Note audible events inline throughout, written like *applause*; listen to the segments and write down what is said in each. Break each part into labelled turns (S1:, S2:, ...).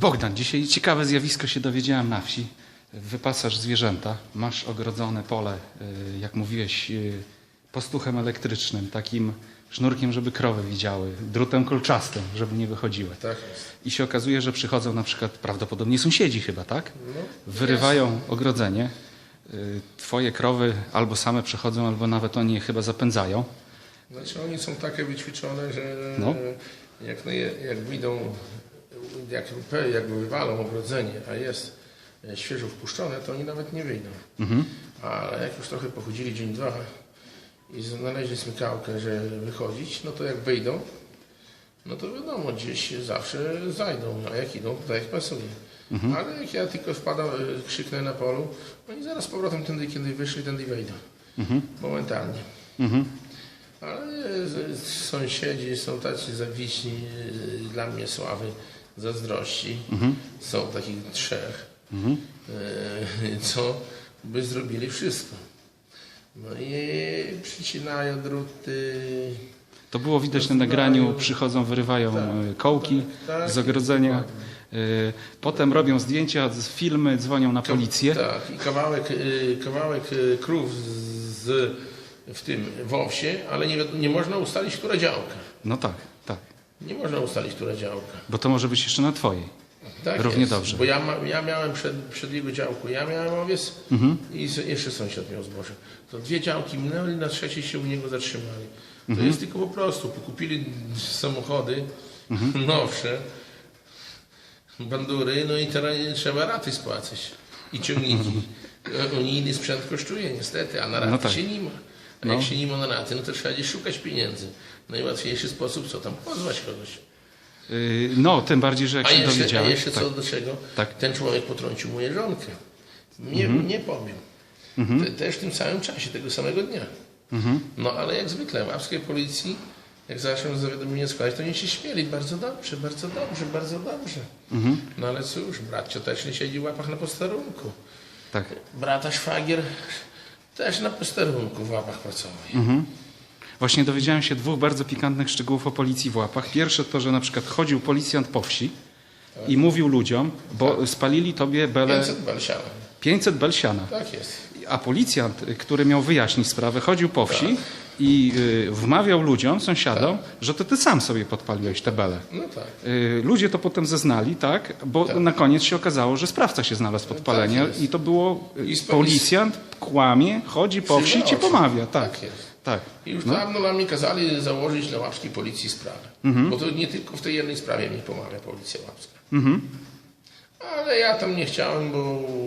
S1: Bogdan, dzisiaj ciekawe zjawisko się dowiedziałem na wsi. Wypasasz zwierzęta, masz ogrodzone pole, y, jak mówiłeś, y, postuchem elektrycznym, takim sznurkiem, żeby krowy widziały, drutem kolczastym, żeby nie wychodziły.
S2: Tak jest.
S1: I się okazuje, że przychodzą na przykład prawdopodobnie sąsiedzi chyba, tak?
S2: No,
S1: Wyrywają ogrodzenie. Y, Twoje krowy albo same przychodzą, albo nawet oni je chyba zapędzają.
S2: Znaczy oni są takie wyćwiczone, że
S1: No.
S2: jak, no jak wyjdą, jak, jak wywalą ogrodzenie, a jest e, świeżo wpuszczone, to oni nawet nie wyjdą.
S1: Mhm.
S2: Ale jak już trochę pochodzili dzień, dwa i znaleźli smykałkę, że wychodzić, no to jak wyjdą, no to wiadomo, gdzieś zawsze zajdą, a jak idą, to tak pasuje. Ale jak ja tylko wpadam, e, krzyknę na polu, oni zaraz z powrotem tędy, kiedy wyszli, tędy wejdą. Momentalnie.
S1: Mhm.
S2: Ale sąsiedzi są tacy zawiśni y, dla mnie sławy, zazdrości. Są takich trzech, y, co by zrobili wszystko. No i przycinają druty.
S1: To było widać na nagraniu, przychodzą, wyrywają
S2: Tak,
S1: y, kołki
S2: tak, tak.
S1: z ogrodzenia. Y, Potem robią zdjęcia, filmy, dzwonią na policję.
S2: Tak, i kawałek, kawałek krów z, w tym w owsie, ale nie, nie można ustalić, która działka.
S1: No tak, tak.
S2: Nie można ustalić, która działka.
S1: Bo to może być jeszcze na twojej.
S2: Tak
S1: Równie
S2: jest,
S1: dobrze.
S2: Bo ja, ma, ja miałem przed, przed jego działku, ja miałem owiec
S1: Mhm.
S2: i s- jeszcze sąsiad miał zboże. To dwie działki minęły, na trzeciej się u niego zatrzymali. To
S1: Mhm.
S2: jest tylko po prostu, kupili samochody
S1: Mhm. *laughs*
S2: nowsze, bandury, no i teraz trzeba raty spłacać i ciągniki. *laughs* Unijny sprzęt kosztuje niestety, a na raty
S1: No tak.
S2: się nie ma. A
S1: No.
S2: jak się nie ma na raty, no to trzeba gdzieś szukać pieniędzy. Najłatwiejszy sposób, co tam, pozwać kogoś.
S1: Y, No, tym bardziej, że jak
S2: A
S1: się
S2: jeszcze, a
S1: dowiedziałem.
S2: jeszcze
S1: tak.
S2: co do czego?
S1: Tak.
S2: Ten człowiek potrącił moją żonkę. Mnie
S1: Mhm.
S2: nie pobił. Te, też w tym samym czasie, tego samego dnia.
S1: Mhm.
S2: No ale jak zwykle w łapskiej policji, jak zacząłem zawiadomienie składać, to oni się śmieli. Bardzo dobrze, bardzo dobrze, bardzo dobrze.
S1: Mhm.
S2: No ale cóż, brat cioteczny siedzi w łapach na posterunku.
S1: tak.
S2: Brata szwagier też na posterunku w łapach pracował.
S1: Mhm. Właśnie dowiedziałem się dwóch bardzo pikantnych szczegółów o policji w łapach. Pierwsze to, że na przykład chodził policjant po wsi i mówił ludziom, bo spalili tobie belę
S2: 500 balsiana.
S1: 500 belsiana.
S2: Tak jest.
S1: A policjant, który miał wyjaśnić sprawę, chodził po wsi i y, wmawiał ludziom, sąsiadom, że to ty sam sobie podpaliłeś te bele.
S2: No tak.
S1: Y, Ludzie to potem zeznali, tak? Bo
S2: Tak.
S1: na koniec się okazało, że sprawca się znalazł podpalenia
S2: Tak
S1: i to było y,
S2: I
S1: policjant kłamie, chodzi po wsi i
S2: Przyjechał.
S1: pomawia, tak.
S2: Tak jest.
S1: Tak.
S2: I już
S1: No.
S2: dawno nam mi kazali założyć dla łapskiej policji sprawę.
S1: Mhm.
S2: Bo to nie tylko w tej jednej sprawie mi pomawia policja łapska.
S1: Mhm.
S2: Ale ja tam nie chciałem, bo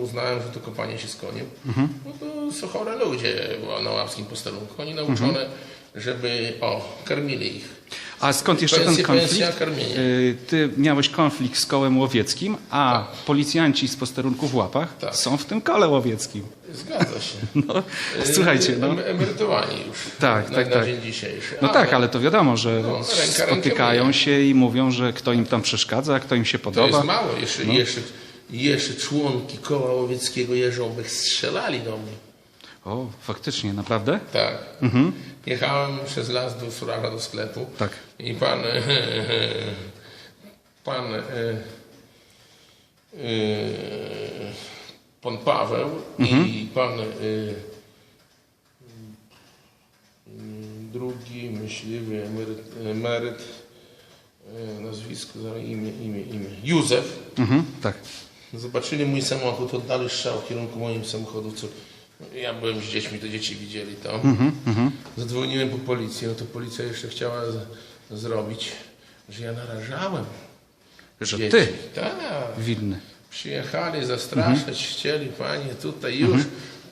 S2: uznałem, że to kopanie się z koniem.
S1: Mhm.
S2: Bo to są chore ludzie na łapskim posterunku. Oni nauczone, żeby o, karmili ich.
S1: A skąd jeszcze ten konflikt? Y, Ty miałeś konflikt z kołem łowieckim, a policjanci z posterunku w łapach
S2: Tak.
S1: są w tym kole łowieckim.
S2: Zgadza się. *laughs*
S1: No, słuchajcie, no,
S2: Em- Emerytowani już.
S1: Tak,
S2: na,
S1: tak,
S2: na
S1: tak.
S2: dzień dzisiejszy.
S1: no tak, ale to wiadomo, że
S2: No, ręka
S1: spotykają się i mówią, że kto im tam przeszkadza, kto im się
S2: To
S1: podoba.
S2: jest mało. Jeszcze,
S1: No.
S2: jeszcze, jeszcze członki koła łowieckiego Jeżąbek strzelali do mnie.
S1: O, faktycznie, naprawdę?
S2: Tak.
S1: Mhm.
S2: Jechałem przez las do Surawa do sklepu
S1: Tak.
S2: i pan *laughs* pan e, e, pan Paweł
S1: Mhm.
S2: i pan e, drugi myśliwy emeryt, emeryt e, nazwisko, imię, imię, imię Józef
S1: Mhm, tak.
S2: Zobaczyli mój samochód, oddali strzał w kierunku moim samochodu, co ja byłem z dziećmi, to dzieci widzieli to.
S1: Mhm,
S2: Zadzwoniłem po policję, no to policja jeszcze chciała z, zrobić, że ja narażałem
S1: Że
S2: dzieci.
S1: ty
S2: Tak.
S1: winny.
S2: Przyjechali zastraszać, chcieli, panie, tutaj już,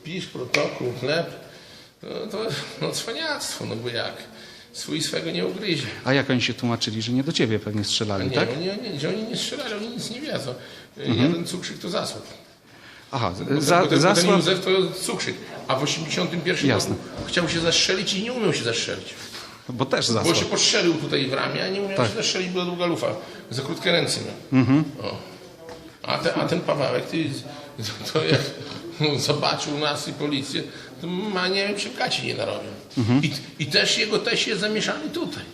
S2: pisz protokół, chleb. No to no, cwaniactwo, no bo jak? Swój swego nie ugryzie.
S1: A jak oni się tłumaczyli, że nie do ciebie pewnie strzelali,
S2: Nie,
S1: tak?
S2: oni, oni, że oni nie strzelali, oni nic nie wiedzą.
S1: Mhm.
S2: Jeden cukrzyk to zasób.
S1: Aha,
S2: Bo ten,
S1: za,
S2: bo ten, bo ten
S1: zasłab...
S2: Józef to cukrzyk, a w 81
S1: Jasne.
S2: roku chciał się zastrzelić i nie umiał się zastrzelić.
S1: Bo też
S2: Bo
S1: zasłab.
S2: się postrzelił tutaj w ramię, a nie umiał
S1: Tak.
S2: się zastrzelić, była długa lufa. Za krótkie ręce miał.
S1: Mhm.
S2: A, te, a ten Pawełek, ty, to jak zobaczył nas i policję, to ma nie wiem, czy gaci nie narobił.
S1: Mhm.
S2: I, I też jego teść jest zamieszany tutaj.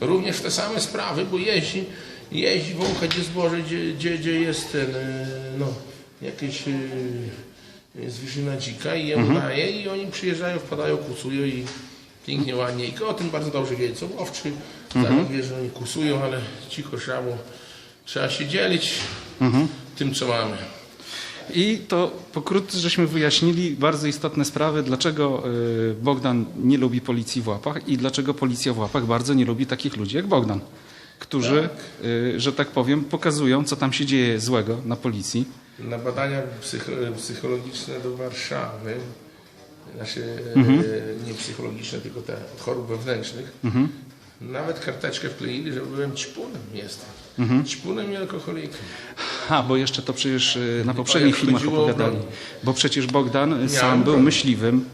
S2: Również w te same sprawy, bo jeździ jeździ, wącha gdzie zboże, gdzie, gdzie, gdzie jest ten, e, no, jakieś e, zwierzyna dzika i jemu daje i oni przyjeżdżają, wpadają, kusują i pięknie, ładnie. I o tym bardzo dobrze wie, co łowczy. Tak wie, że oni kusują, ale cicho trzeba, bo trzeba się dzielić tym, co mamy.
S1: I to pokrótce żeśmy wyjaśnili bardzo istotne sprawy, dlaczego y, Bogdan nie lubi policji w łapach i dlaczego policja w łapach bardzo nie lubi takich ludzi jak Bogdan, którzy, y, że tak powiem, pokazują, co tam się dzieje złego na policji.
S2: Na badania psycho- psychologiczne do Warszawy, znaczy
S1: Mhm.
S2: e, nie psychologiczne, tylko te chorób wewnętrznych,
S1: Mhm.
S2: nawet karteczkę wkleili, że byłem ćpunem jestem.
S1: Mhm.
S2: Ćpunem i alkoholikiem.
S1: A, bo jeszcze to przecież y, na poprzednich filmach opowiadali. Bo przecież Bogdan y, sam był
S2: broń.
S1: myśliwym,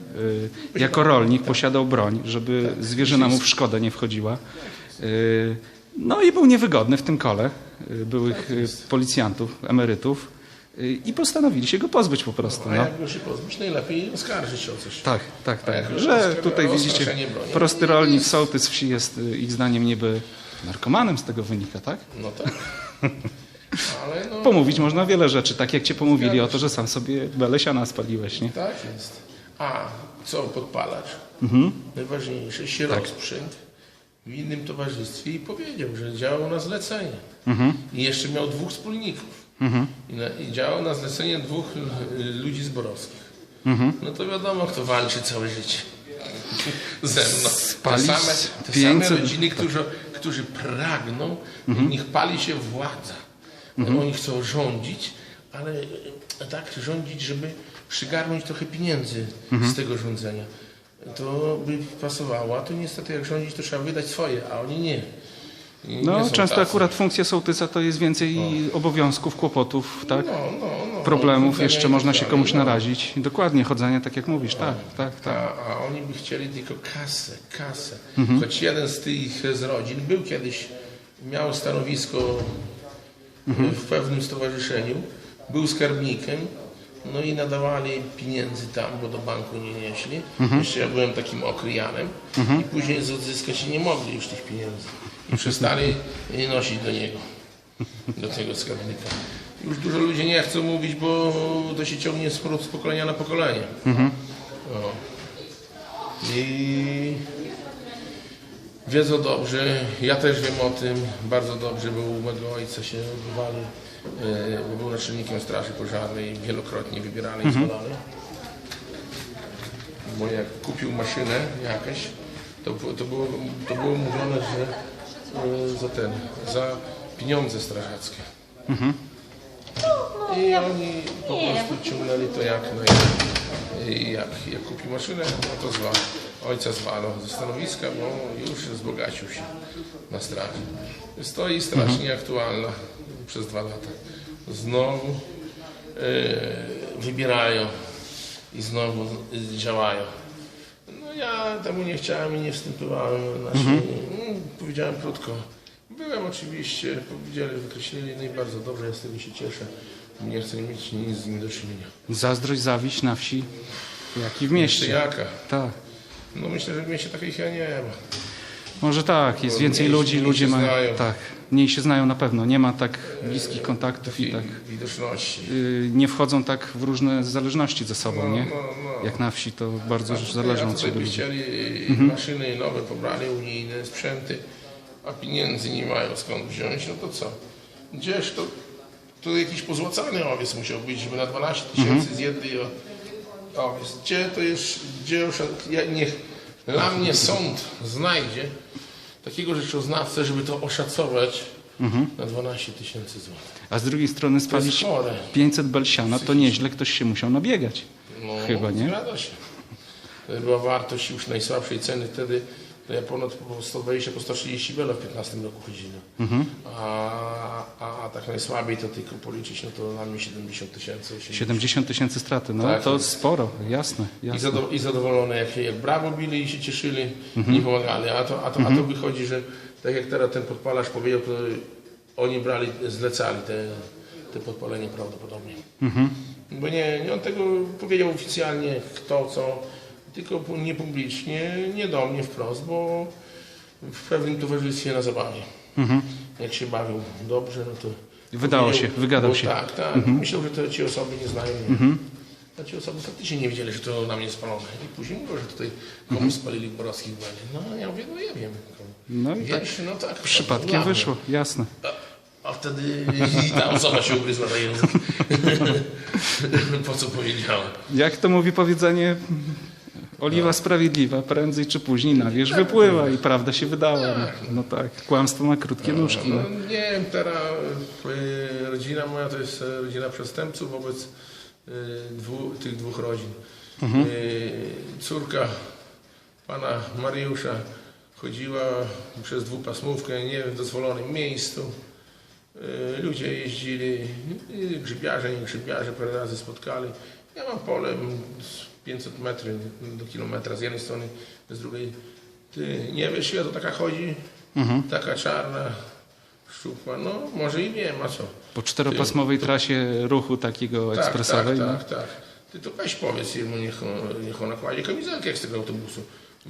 S1: y, jako rolnik posiadał broń, żeby zwierzyna mu w szkodę nie wchodziła. Y, No i był niewygodny w tym kole y, byłych y, policjantów, emerytów i postanowili się go pozbyć po prostu.
S2: A
S1: No.
S2: jak go się pozbyć, najlepiej oskarżyć się o coś.
S1: Tak, tak, tak.
S2: już
S1: Że tutaj widzicie,
S2: broni,
S1: prosty rolnik, sołtys wsi jest y, ich zdaniem niby narkomanem z tego wynika, tak?
S2: No tak. *laughs* Ale no,
S1: Pomówić można wiele rzeczy, tak jak cię pomówili o to, że sam sobie belesiana spaliłeś, nie?
S2: tak jest. A co podpalacz?
S1: Mhm.
S2: Najważniejsze, się
S1: Tak.
S2: w innym towarzystwie i powiedział, że działał na zlecenie.
S1: Mhm.
S2: I jeszcze miał dwóch wspólników. I, na, I działał na zlecenie dwóch y, ludzi zborowskich.
S1: Mhm.
S2: No to wiadomo, kto walczy całe życie. *laughs* Ze mną. Te same, te
S1: 500
S2: same rodziny, którzy, którzy pragną, niech pali się władza. Oni chcą rządzić, ale e, tak rządzić, żeby przygarnąć trochę pieniędzy z tego rządzenia. To by pasowało, a to niestety jak rządzić, to trzeba wydać swoje, a oni nie.
S1: No, często
S2: tacy.
S1: akurat funkcja sołtysa to jest więcej obowiązków, kłopotów, tak?
S2: No, no, no,
S1: Problemów,
S2: no,
S1: jeszcze
S2: no,
S1: można
S2: no,
S1: się komuś
S2: no.
S1: narazić. Dokładnie, chodzenie tak jak mówisz, tak, tak, tak.
S2: A, a oni by chcieli tylko kasę, kasę.
S1: Mhm.
S2: Choć jeden z tych z rodzin był kiedyś, miał stanowisko
S1: Mhm.
S2: w pewnym stowarzyszeniu, był skarbnikiem, no i nadawali pieniędzy tam, bo do banku nie nieśli.
S1: Mhm.
S2: Jeszcze ja byłem takim okryjanem i później odzyskać nie mogli już tych pieniędzy. Przestali nosić do niego, do tego skarbnika. Już dużo ludzi nie chcą mówić, bo to się ciągnie z z pokolenia na pokolenie. O. I wiedzą dobrze, ja też wiem o tym, bardzo dobrze, bo u mego ojca się odbywali, e, bo był naczelnikiem Straży Pożarnej, wielokrotnie wybierany i zbadany. Bo jak kupił maszynę jakaś, to, było- to, było, to było mówione, że za ten, za pieniądze strażackie. I oni po prostu ciągnęli to jak na I jak, jak kupi maszynę, no to zwa, ojca zwalą ze stanowiska, bo już wzbogacił się na straży. Stoi strasznie aktualna przez dwa lata. Znowu e, wybierają i znowu e, działają. No ja temu nie chciałem i nie wstępowałem. Znaczy, mm, Powiedziałem krótko. Byłem oczywiście, powiedzieli, wykreślili, no i bardzo dobrze, ja z tego się cieszę. Nie chcę mieć nic z nim do czynienia.
S1: Zazdrość, zawiść na wsi, jak i w mieście.
S2: jaka?
S1: Tak.
S2: No myślę, że w mieście takich ja nie ma.
S1: Może tak, jest
S2: Bo
S1: więcej ludzi, ludzie mają.
S2: znają.
S1: Tak, mniej się znają na pewno. Nie ma tak bliskich kontaktów i tak.
S2: widoczności.
S1: y, Nie wchodzą tak w różne zależności ze sobą, nie?
S2: No, no.
S1: Jak na wsi to bardzo
S2: tutaj-
S1: zależą od siebie
S2: chcieli
S1: Mhm.
S2: maszyny nowe pobrali, unijne sprzęty, a pieniędzy nie mają skąd wziąć, no to co? Gdzież to, to jakiś pozłacany owiec musiał być, żeby na 12 tysięcy
S1: Mhm.
S2: zjedli o- owiec. Gdzie to jest, gdzie osza- ja, niech dla mnie sąd znajdzie takiego rzeczoznawcę, żeby to oszacować
S1: Mhm.
S2: na 12 tysięcy złotych.
S1: A z drugiej strony spalić
S2: chore.
S1: 500 belsiana, to nieźle ktoś się musiał nabiegać.
S2: No,
S1: Chyba, nie?
S2: Zgadza się. To była wartość już najsłabszej ceny wtedy. To ja ponad po 120, po 130 bela w 15 roku chodziłem.
S1: Mhm.
S2: A, a, a tak najsłabiej to tylko policzyć, no to dla mnie 70 tysięcy. 80.
S1: 70 tysięcy straty, no
S2: Tak
S1: to
S2: jest.
S1: sporo, jasne,
S2: I,
S1: jasne.
S2: zado, I zadowolone, jak, jak brawo bili i się cieszyli,
S1: Mhm.
S2: nie pomagali. A to, a, to, a to wychodzi, że tak jak teraz ten podpalacz powiedział, to oni brali, zlecali te, te podpalenie prawdopodobnie.
S1: Mhm.
S2: Bo nie, nie on tego powiedział oficjalnie, kto co, tylko nie publicznie, nie do mnie wprost, bo w pewnym towarzystwie na zabawie.
S1: Mhm.
S2: jak się bawił dobrze, no to...
S1: Wydało się, wygadał się.
S2: Tak, tak. Myślał, że te ci osoby nie znają mnie. A ci osoby faktycznie nie wiedzieli, że to na mnie spalone. I później mówią, że tutaj komuś spalili w Borowskich Banie. No ja mówię, no ja wiem.
S1: No i tak
S2: Wiesz, no tak.
S1: przypadkiem
S2: ładnie.
S1: wyszło, jasne.
S2: A, a wtedy ta osoba się ugryzła na język. *laughs* *laughs* po co powiedziałem.
S1: Jak to mówi powiedzenie, oliwa sprawiedliwa, prędzej czy później na wierzch wypływa i prawda się wydała. No, no tak, kłamstwo ma krótkie nóżki.
S2: No,
S1: No.
S2: nie wiem, teraz e, rodzina moja to jest e, rodzina przestępców wobec e, dwu, tych dwóch rodzin. E, Córka pana Mariusza chodziła przez dwupasmówkę nie w dozwolonym miejscu. Ludzie jeździli, grzybiarze, nie grzybiarze, parę razy spotkali. Ja mam pole 500 metrów do kilometra z jednej strony, z drugiej. Ty nie wiesz, ja to taka chodzi, taka czarna, szczupła. No, może i wiem, a co?
S1: Po czteropasmowej trasie ruchu takiego ekspresowej.
S2: Tak,
S1: no.
S2: tak, tak. Ty to weź powiedz jemu, niech on, niech on nakładzie kamizelkę jak z tego autobusu.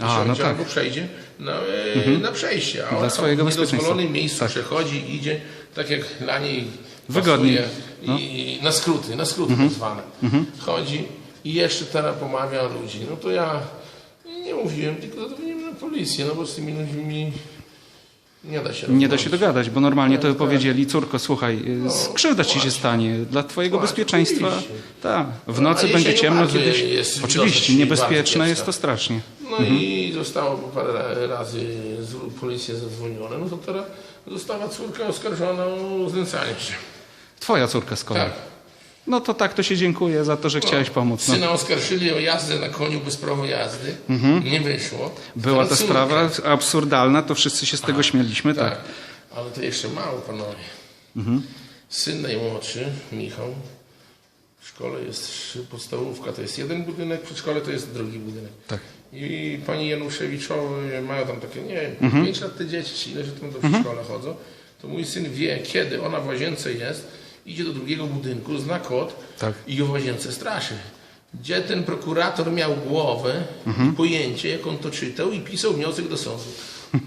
S1: A, no tak.
S2: Albo przejdzie na, e, na przejście, a on
S1: swojego
S2: w niedozwolonym miejscu
S1: Tak.
S2: przechodzi, idzie, tak jak dla niej
S1: Wygodniej.
S2: pasuje
S1: No.
S2: I, na skróty, na skróty tak zwane. Chodzi i jeszcze teraz pomawia ludzi. No to ja nie mówiłem, tylko zadzwoniłem na policję, no bo z tymi ludźmi nie da się
S1: Nie da się dogadać, bo normalnie to
S2: Tak,
S1: by powiedzieli, córko, słuchaj, y, skrzywda ci się stanie, dla twojego bezpieczeństwa. Tak, w
S2: A
S1: nocy będzie ciemno,
S2: jest
S1: Oczywiście, niebezpieczne jest to strasznie.
S2: No i zostało po parę ra- razy z policję zadzwonione. No to teraz została córka oskarżona o znęcanie się.
S1: Twoja córka z kolei.
S2: Tak.
S1: No to tak, to się dziękuję za to, że chciałeś pomóc. No.
S2: Syna oskarżyli o jazdę na koniu bez prawa jazdy. Nie wyszło.
S1: Mhm. Była ta sprawa absurdalna, to wszyscy się z tego śmieliśmy, tak.
S2: Tak. Ale to jeszcze mało, panowie.
S1: Mhm.
S2: Syn najmłodszy, Michał, w szkole jest podstawówka, to jest jeden budynek, w przedszkole to jest drugi budynek.
S1: Tak.
S2: I pani Januszewiczowy mają tam takie, nie wiem,
S1: Mhm.
S2: 5 lat te dzieci, ile, że tam do przedszkola chodzą, to mój syn wie, kiedy ona w łazience jest, idzie do drugiego budynku, zna kod
S1: Tak.
S2: i ją w łazience straszy. Gdzie ten prokurator miał głowę
S1: Mhm.
S2: i pojęcie, jak on to czytał i pisał wniosek do sądu.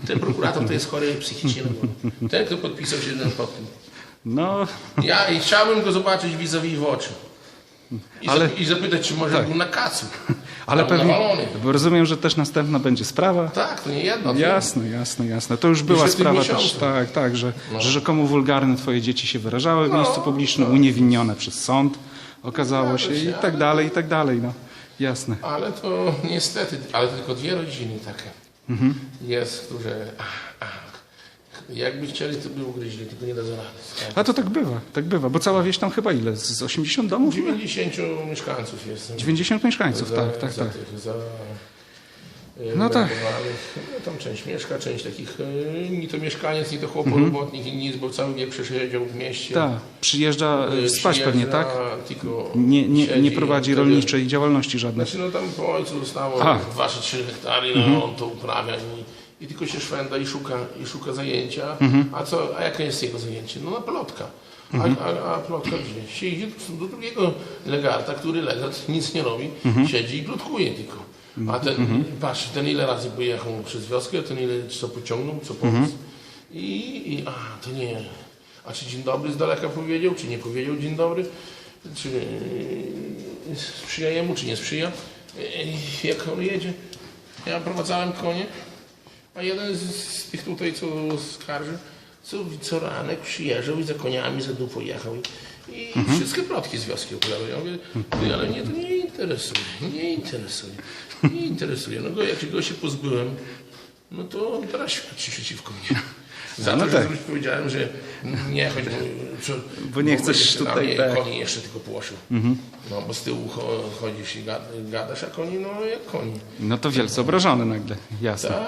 S2: Ten prokurator to jest chory psychicznie. na głowę. Ten, kto podpisał się ten pod tym.
S1: No,
S2: Ja i chciałbym go zobaczyć vis-a-vis w oczy. I,
S1: Ale-
S2: zapytać, czy może
S1: Tak.
S2: był na kacu.
S1: Ale pewnie, rozumiem, że też następna będzie sprawa.
S2: Tak, to nie jedno.
S1: Jasne, jasne, jasne. To już była sprawa też, tak, tak, że,
S2: No.
S1: że rzekomo wulgarne twoje dzieci się wyrażały w
S2: No,
S1: miejscu publicznym,
S2: tak.
S1: uniewinnione przez sąd, okazało
S2: Zgadza
S1: się i tak
S2: ale-
S1: dalej, i tak dalej, no. Jasne.
S2: Ale to niestety, ale tylko dwie rodziny takie
S1: Mhm.
S2: jest, które ach, ach, jakby chcieli, to by ugryźli, tylko nie da za rady. Tak.
S1: A to tak bywa, tak bywa, bo cała wieś tam chyba ile? Z 80 domów?
S2: 90 mieszkańców jest.
S1: 90 mieszkańców,
S2: za,
S1: tak, tak,
S2: za
S1: tak.
S2: Tych, za,
S1: No tak.
S2: No, tam część mieszka, część takich, e, ni to mieszkaniec, ni to chłop,
S1: Mhm.
S2: robotnik, i nic, bo cały wiek przesiedział w mieście.
S1: Tak, przyjeżdża
S2: E,
S1: e, spać pewnie,
S2: przyjeżdża,
S1: tak?
S2: Tylko
S1: Nie, nie,
S2: siedzi
S1: nie prowadzi
S2: wtedy-
S1: rolniczej działalności żadnej.
S2: Znaczy, no tam po ojcu zostało
S1: Aha. Mhm.
S2: 2 czy 3 hektary, no on to uprawia i, i tylko się szwenda i szuka, i szuka zajęcia.
S1: Mhm.
S2: A co, a jakie jest jego zajęcie? No na plotka. A, a, a plotka gdzie? Się idzie do, drugiego legarta, który legat nic nie robi,
S1: Mhm.
S2: siedzi i plotkuje tylko. A ten, patrz, ten ile razy pojechał przez wioskę, ten ile co pociągnął, co pomógł.
S1: Mhm.
S2: I, I, a, to nie. A czy dzień dobry z daleka powiedział, czy nie powiedział dzień dobry? Czy yy, sprzyja jemu, czy nie sprzyja? Yy, Jak on jedzie? Ja prowadzałem konie, a jeden z, z tych tutaj, co skarży, co, co ranek przyjeżdżał i za koniami za dół pojechał. I, i wszystkie plotki z wioski opowiadał. Ja mówię, ty, ale mnie to nie interesuje, nie interesuje, nie interesuje. No go, jak go się pozbyłem, no to on teraz świadczy przeciwko mnie. *laughs* Za
S1: No
S2: to,
S1: tak.
S2: że powiedziałem, że nie chodź, bo,
S1: Bo nie chcesz tutaj, tak.
S2: koni jeszcze tylko płoszył. No bo z tyłu cho- chodzisz i gad- gadasz, a koni no jak koni.
S1: No to wielce obrażony nagle, jasne.
S2: Tak,